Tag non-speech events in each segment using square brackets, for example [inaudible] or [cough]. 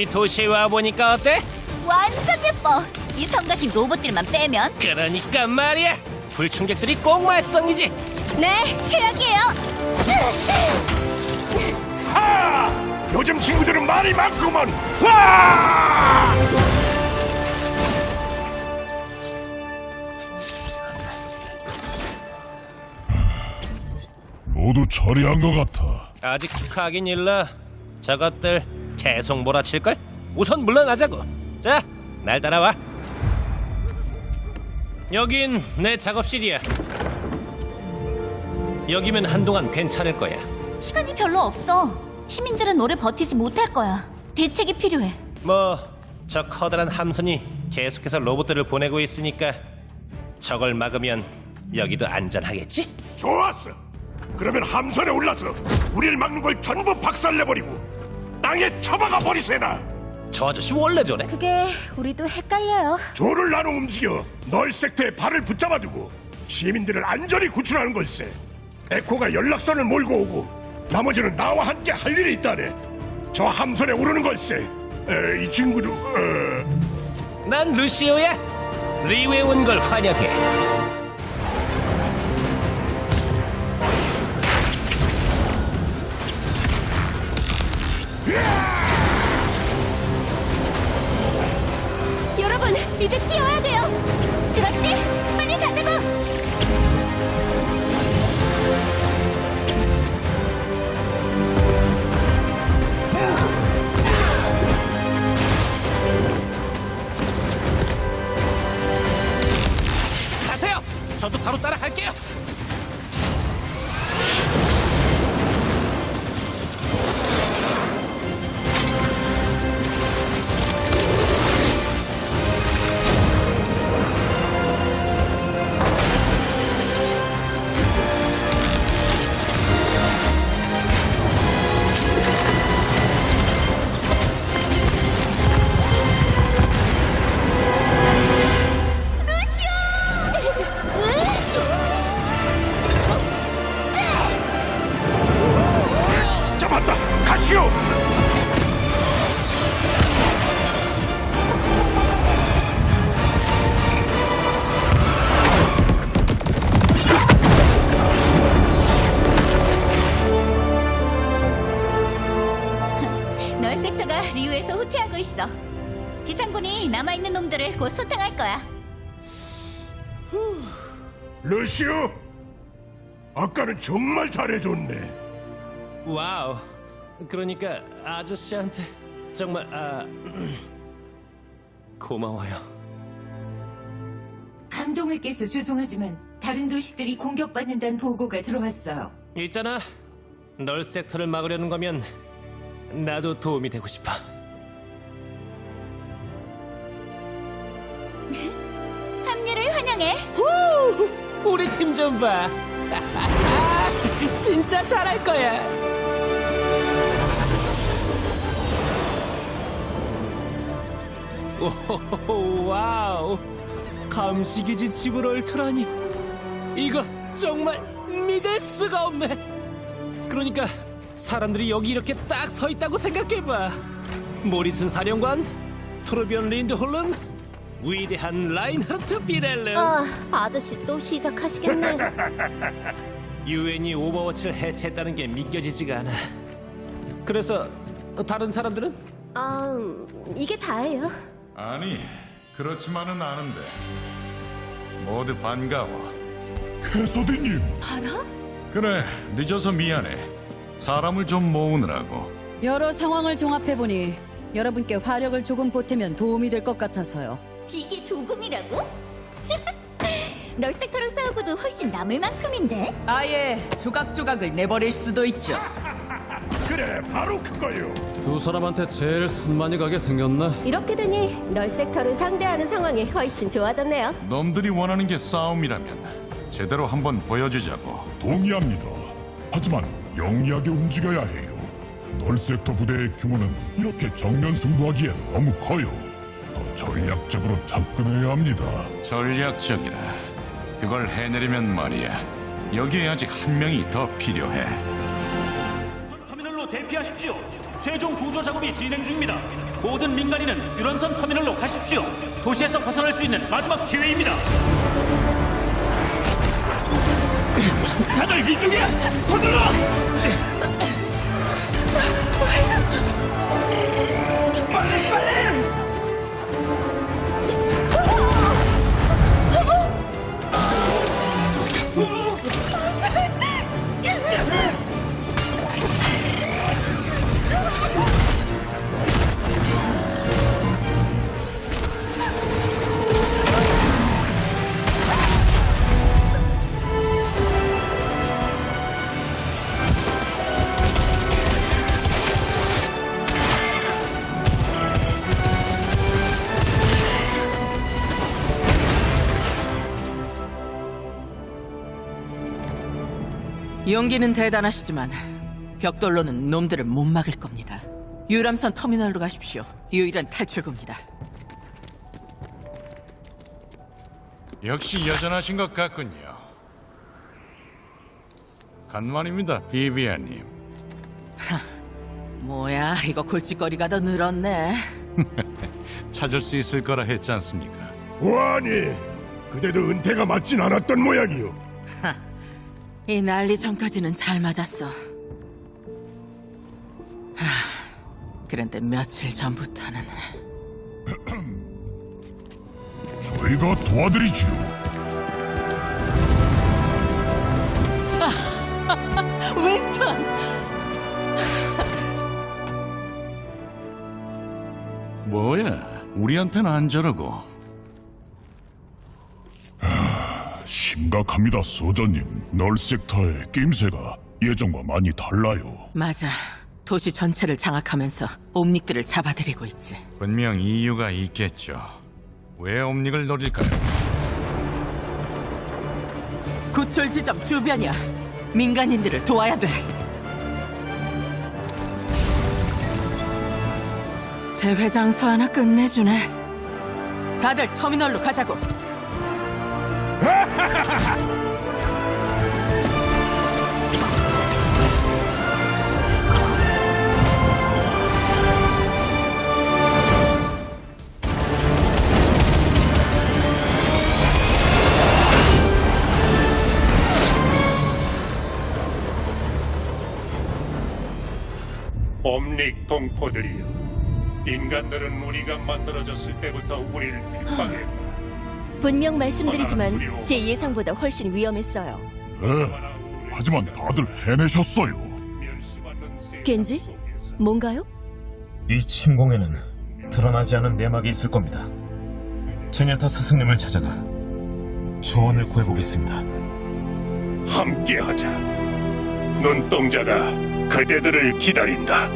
우리 도시에 와 보니까 어때? 완전 예뻐. 이 성가신 로봇들만 빼면. 그러니까 말이야 불청객들이 꼭 말썽이지 네, 최악이에요. 아! 요즘 친구들은 말이 많구먼. 와! 모두 처리한 것 같아. 아직 축하하긴 일러 저것들 계속 몰아칠걸? 우선 물러나자고 자 날 따라와 여긴 내 작업실이야 여기면 한동안 괜찮을 거야 시간이 별로 없어. 시민들은 오래 버티지 못할 거야. 대책이 필요해. 뭐 저 커다란 함선이 계속해서 로봇들을 보내고 있으니까 저걸 막으면 여기도 안전하겠지? 좋았어. 그러면 함선에 올라서 우리를 막는 걸 전부 박살내버리고 땅에 처박아 버리세나. 저 아저씨 원래 저래 그게 우리도 헷갈려요. 조를 나눠 움직여 널 섹터에 발을 붙잡아두고 시민들을 안전히 구출하는 걸세. 에코가 연락선을 몰고 오고 나머지는 나와 함께 할 일이 있다네. 저 함선에 오르는 걸세. 에, 이 친구도 어... 난 루시오야 리웨 온걸 환영해 이제 뛰어야 돼요. 들었지? 빨리 가자고. 가세요 저도 바로 따라갈게요 정말 잘해줬네. 와우 그러니까 아저씨한테 정말 아 [clears throat] 고마워요 감동을 깨서 죄송하지만 다른 도시들이 공격받는다는 보고가 들어왔어요. 있잖아 널 섹터를 막으려는 거면 나도 도움이 되고 싶어 [laughs] 합류를 환영해. 우리 팀 좀 봐 [laughs] 진짜 잘할 거야. 오 와우. 감시기지 집을 옳더라니. 이거 정말 믿을 수가 없네. 그러니까 사람들이 여기 이렇게 딱 서 있다고 생각해봐. 모리슨 사령관 토르비언 린드홀름 위대한 라인하르트 비렐름. 아, 아저씨 또 시작하시겠네. [laughs] 유엔이 오버워치를 해체했다는 게 믿겨지지가 않아. 그래서 다른 사람들은 아, 음, 이게 다예요. 아니, 그렇지만은 않은데. 모두 반가워. 캐서디님, 그래, 늦어서 미안해. 사람을 좀 모으느라고. 여러 상황을 종합해보니 여러분께 화력을 조금 보태면 도움이 될 것 같아서요. 이게 조금이라고? [laughs] 널 섹터로 싸우고도 훨씬 남을 만큼인데? 아예 조각조각을 내버릴 수도 있죠. 그래, 바로 그거요. 두 사람한테 제일 손 많이 가게 생겼나? 이렇게 되니 널 섹터를 상대하는 상황이 훨씬 좋아졌네요. 놈들이 원하는 게 싸움이라면 제대로 한번 보여주자고. 동의합니다. 하지만 영리하게 움직여야 해요. 널 섹터 부대의 규모는 이렇게 정면 승부하기엔 너무 커요. 더 전략적으로 접근해야 합니다. 전략적이라. 그걸 해내려면 말이야. 여기에 아직 한 명이 더 필요해. 터미널로 대피하십시오. 최종 구조 작업이 진행 중입니다. 모든 민간인은 유람선 터미널로 가십시오. 도시에서 벗어날 수 있는 마지막 기회입니다. 다들 이쪽이야! 서둘러! 빨리 빨리! 용기는 대단하시지만 벽돌로는 놈들을 못 막을 겁니다. 유람선 터미널로 가십시오. 유일한 탈출구입니다. 역시 여전하신 것 같군요. 간만입니다, 비비아님. 뭐야, 이거 골칫거리가 더 늘었네. [laughs] 찾을 수 있을 거라 했지 않습니까? 와니, 그대도 은퇴가 맞진 않았던 모양이요. 이 난리 전까지는 잘 맞았어. 하, 그런데 며칠 전부터는 [clears throat] 저희가 도와드리지요. [laughs] 윈스턴! 뭐야, 우리한테는 안 저러고. 심각합니다, 소장님. 널 섹터의 낌새가 예전과 많이 달라요. 맞아. 도시 전체를 장악하면서 옴닉들을 잡아들이고 있지. 분명 이유가 있겠죠. 왜 옴닉을 노릴까요? 구출 지점 주변이야. 민간인들을 도와야 돼. 재회 장소 하나 끝내주네. 다들 터미널로 가자고. 옴닉 동포들이여, 인간들은 우리가 만들어졌을 때부터 우리를 핍박했고 분명 말씀드리지만 제 예상보다 훨씬 위험했어요. 네, 하지만 다들 해내셨어요. 겐지? 뭔가요? 이 침공에는 드러나지 않은 내막이 있을 겁니다. 제냐타 스승님을 찾아가 조언을 구해보겠습니다. 함께하자. 눈동자가 그대들을 기다린다.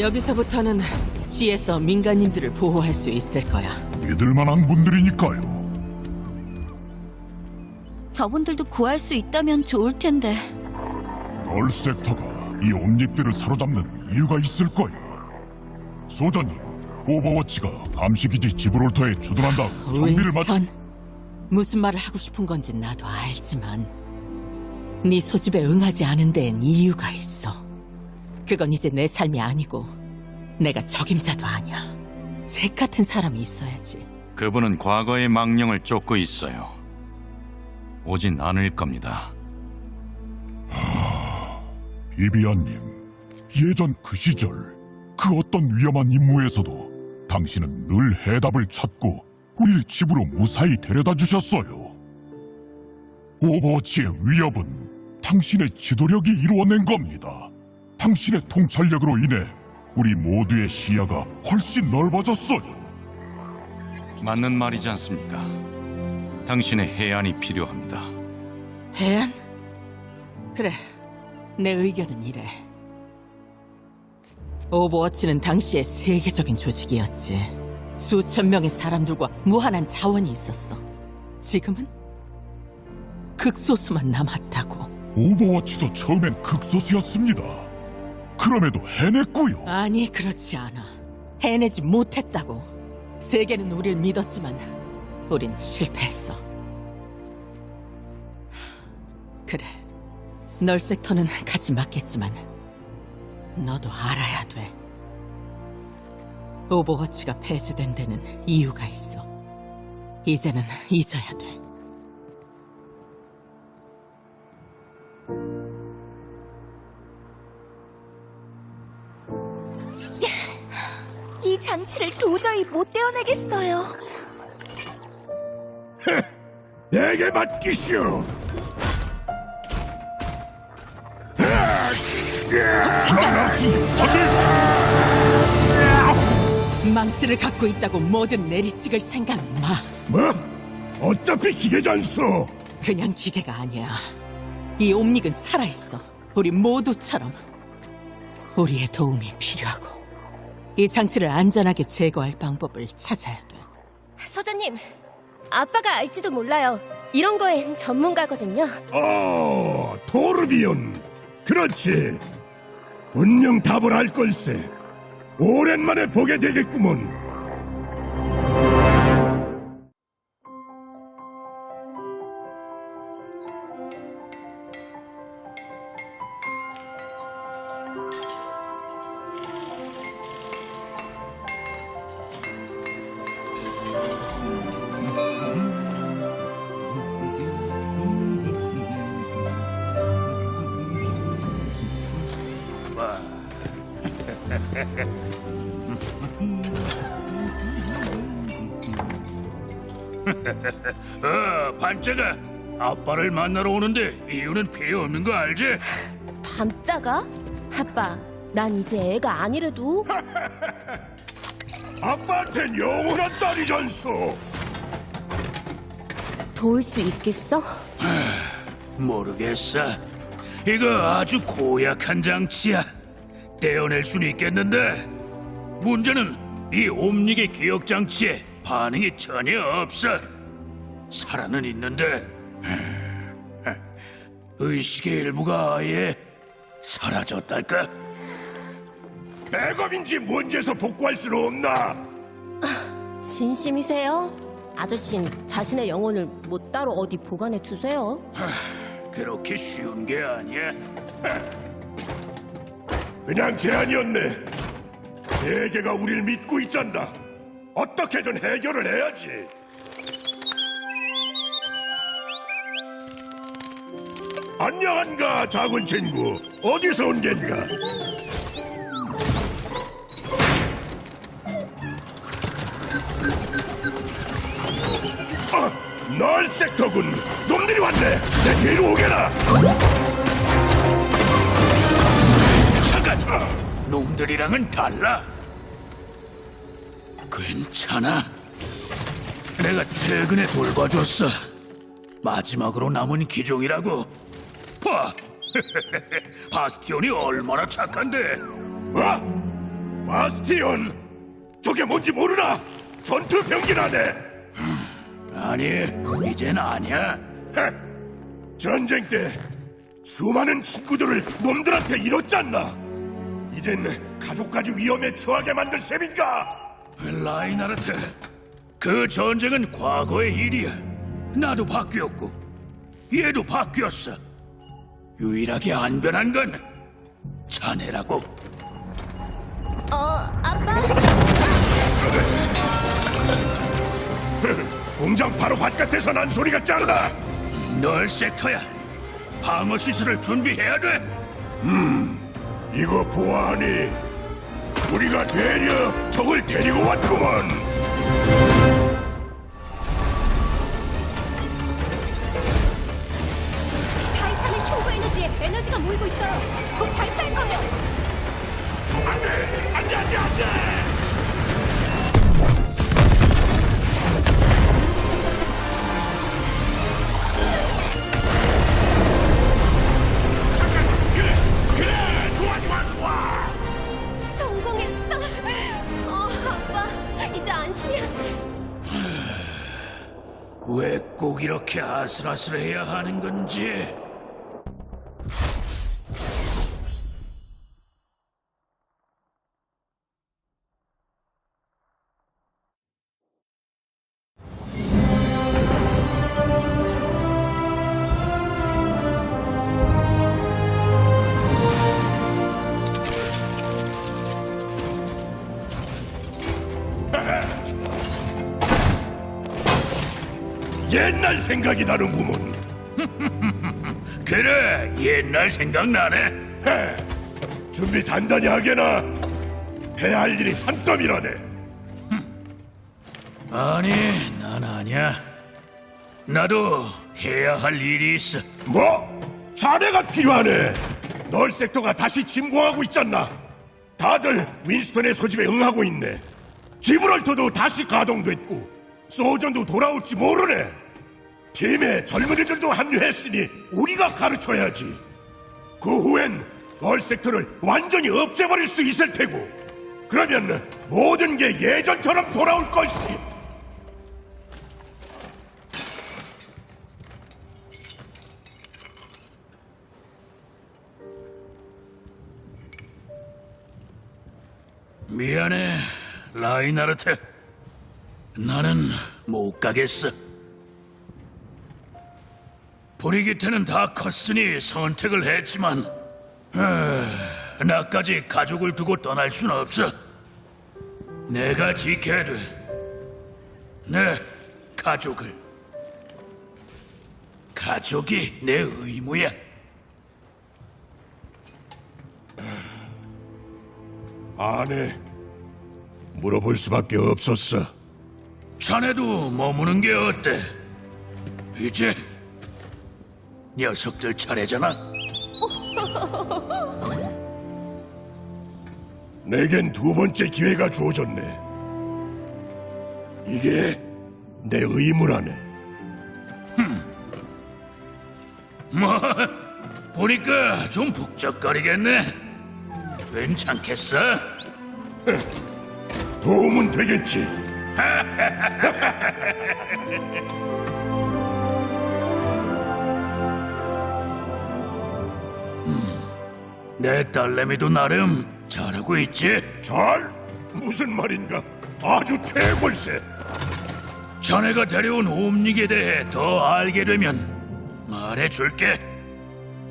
여기서부터는 시에서 민간인들을 보호할 수 있을 거야. 믿을 만한 분들이니까요. 저분들도 구할 수 있다면 좋을 텐데. 널 섹터가 이 옴닉들을 사로잡는 이유가 있을 거예요. 소장님, 오버워치가 감시기지 지브롤터에 주둔한 다음 정비를 마치 윈스턴, 무슨 말을 하고 싶은 건지 나도 알지만 네 소집에 응하지 않은 데엔 이유가 있어. 그건 이제 내 삶이 아니고 내가 적임자도 아니야. 잭 같은 사람이 있어야지. 그분은 과거의 망령을 쫓고 있어요. 오진 않을 겁니다. 비비안님, 예전 그 시절 그 어떤 위험한 임무에서도 당신은 늘 해답을 찾고 우리를 집으로 무사히 데려다 주셨어요. 오버워치의 위협은 당신의 지도력이 이루어낸 겁니다. 당신의 통찰력으로 인해 우리 모두의 시야가 훨씬 넓어졌어요. 맞는 말이지 않습니까? 당신의 해안이 필요합니다. 해안? 그래, 내 의견은 이래. 오버워치는 당시에 세계적인 조직이었지. 수천 명의 사람들과 무한한 자원이 있었어. 지금은 극소수만 남았다고. 오버워치도 처음엔 극소수였습니다. 그럼에도 해냈고요. 아니, 그렇지 않아. 해내지 못했다고. 세계는 우릴 믿었지만, 우린 실패했어. 그래. 널 섹터는 가지 맞겠지만, 너도 알아야 돼. 오버워치가 폐쇄된 데는 이유가 있어. 이제는 잊어야 돼. 장치를 도저히 못 떼어내겠어요. [laughs] 내게 맡기시오. 망치를 갖고 있다고 뭐든 내리찍을 생각 마. 뭐? 어차피 기계잖소. 그냥 기계가 아니야. 이 옴닉은 살아있어. 우리 모두처럼. 우리의 도움이 필요하고. 이 장치를 안전하게 제거할 방법을 찾아야 돼. 서장님, 아빠가 알지도 몰라요. 이런 거엔 전문가거든요. 어, 토르비온. 그렇지. 분명 답을 알 걸세. 오랜만에 보게 되겠구먼. [laughs] 어, 반짝아. 아빠를 만나러 오는데 이유는 필요 없는 거 알지? [laughs] 밤자가? 아빠, 난 이제 애가 아니래도 [laughs] 아빠한텐 영원한 딸이잖소. 도울 수 있겠어? [sighs] 모르겠어. 이거 아주 고약한 장치야. 떼어낼 수는 있겠는데 문제는 이 옴닉의 기억 장치에 반응이 전혀 없어. 살아는 있는데 의식의 일부가 아예 사라졌달까? 백업인지 뭔지에서 복구할 수는 없나? 진심이세요? 아저씨 자신의 영혼을 뭐 따로 어디 보관해 두세요. 그렇게 쉬운 게 아니야. 그냥 제안이었네. 세계가 우릴 믿고 있잖아. 어떻게든 해결을 해야지. 안녕한가, 작은 친구. 어디서 온 겐가? 아, 널 섹터군. 놈들이 왔네. 내 뒤로 오게라. 잠깐! 놈들이랑은 달라. 괜찮아. 내가 최근에 돌봐줬어. 마지막으로 남은 기종이라고. 봐! [laughs] 바스티온이 얼마나 착한데. 뭐? 바스티온? 저게 뭔지 모르나? 전투 병기라네. 아니, 이젠 아니야. 헤, 전쟁 때 수많은 친구들을 놈들한테 잃었잖아. 이젠 가족까지 위험에 처하게 만들 셈인가? 라이나르트, 그 전쟁은 과거의 일이야. 나도 바뀌었고, 얘도 바뀌었어. 유일하게 안 변한 건 자네라고. 어, 아빠? [laughs] 공장 바로 바깥에서 난 소리가 짱나. 널 섹터야. 방어 시설을 준비해야 돼. 이거 보아하니 우리가 되려 적을 데리고 왔구먼. 아슬아슬해야 하는 건지. 생각이 나는구먼. [laughs] 그래, 옛날 생각나네. 해. 준비 단단히 하게나. 해야 할 일이 산더미라네. [laughs] 아니, 난 아니야. 나도 해야 할 일이 있어. 뭐? 자네가 필요하네. 널 섹터가 다시 침공하고 있잖나. 다들 윈스턴의 소집에 응하고 있네. 지브럴터도 다시 가동됐고 소전도 돌아올지 모르네. 팀에 젊은이들도 합류했으니 우리가 가르쳐야지. 그 후엔 널 섹터를 완전히 없애버릴 수 있을 테고. 그러면 모든 게 예전처럼 돌아올 것이. 미안해, 라이나르트. 나는 못 가겠어. 브리기트는 다 컸으니 선택을 했지만, 아, 나까지 가족을 두고 떠날 순 없어. 내가 지켜야 돼. 내 가족을. 가족이 내 의무야. 아네. 물어볼 수밖에 없었어. 자네도 머무는 게 어때? 이제 녀석들 차례잖아. 내겐 두 번째 기회가 주어졌네. 이게 내 의무라네. 뭐 보니까 좀 북적거리겠네. 괜찮겠어? 도움은 되겠지. [laughs] 내 딸내미도 나름 잘하고 있지. 잘? 무슨 말인가? 아주 최골세. 자네가 데려온 옴닉에 대해 더 알게 되면 말해줄게.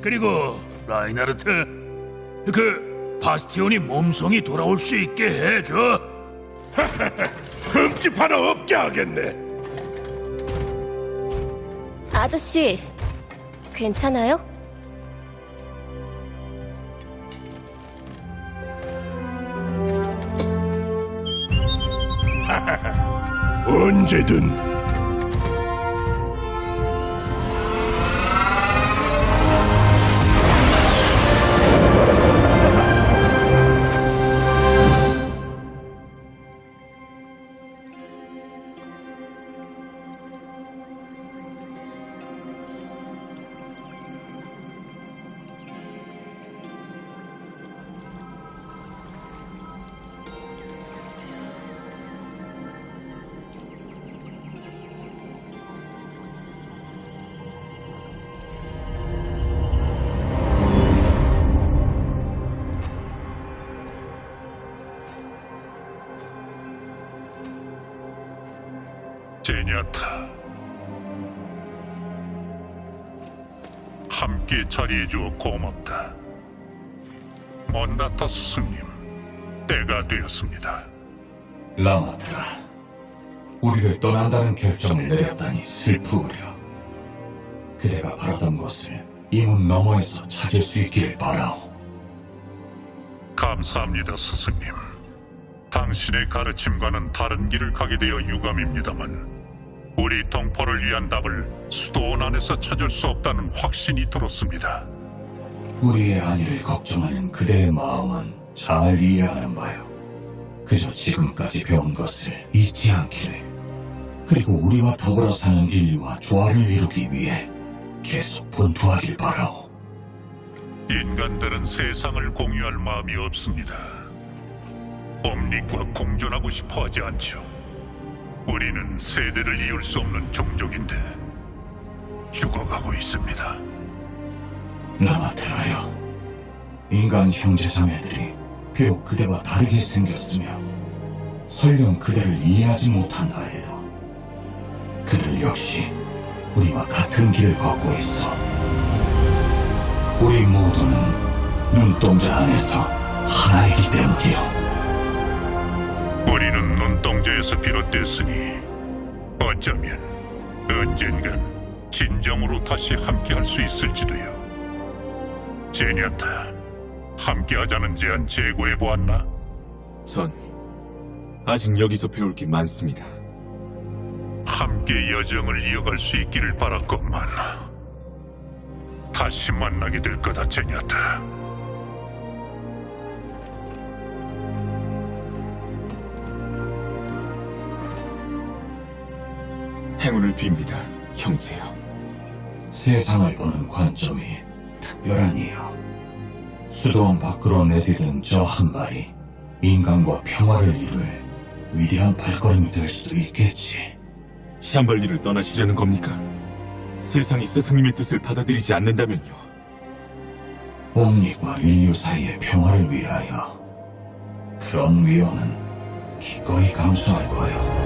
그리고 라이나르트, 그 바스티온이 몸성이 돌아올 수 있게 해줘. [laughs] 흠집 하나 없게 하겠네. 아저씨, 괜찮아요? 언제든. 제니아타 함께 자리해 주어 고맙다 먼다타 스승님 때가 되었습니다 라마트라, 우리를 떠난다는 결정을 내렸다니 슬프구려. 그대가 바라던 것을 이문 너머에서 찾을 수 있기를 바라오. 감사합니다 스승님 당신의 가르침과는 다른 길을 가게 되어 유감입니다만 우리 동포를 위한 답을 수도원 안에서 찾을 수 없다는 확신이 들었습니다 우리의 안위를 걱정하는 그대의 마음은 잘 이해하는 바요. 그저 지금까지 배운 것을 잊지 않기를. 그리고 우리와 더불어 사는 인류와 조화를 이루기 위해 계속 본투하길 바라오. 인간들은 세상을 공유할 마음이 없습니다 옴닉과 공존하고 싶어 하지 않죠 우리는 세대를 이을 수 없는 종족인데 죽어가고 있습니다. 라마트라여, 인간 형제 자매들이 비록 그대와 다르게 생겼으며 설령 그대를 이해하지 못한다 해도 그들 역시 우리와 같은 길을 걷고 있어. 우리 모두는 눈동자 안에서 하나이기 때문이요. 눈동자에서 비롯됐으니 어쩌면 언젠간 진정으로 다시 함께할 수 있을지도요. 제냐타, 함께하자는 제안 제고해 보았나? 전 아직 여기서 배울 게 많습니다. 함께 여정을 이어갈 수 있기를 바랐건만 다시 만나게 될 거다, 제냐타. 행운을 빕니다, 형제요. 세상을 보는 관점이 특별하니요. 수도원 밖으로 내디딘 저한 발이 인간과 평화를 이룰 위대한 발걸음이 될 수도 있겠지. 샴발리를 떠나시려는 겁니까? 세상이 스승님의 뜻을 받아들이지 않는다면요. 옴니과 인류 사이의 평화를 위하여 그런 위험은 기꺼이 감수할 거요.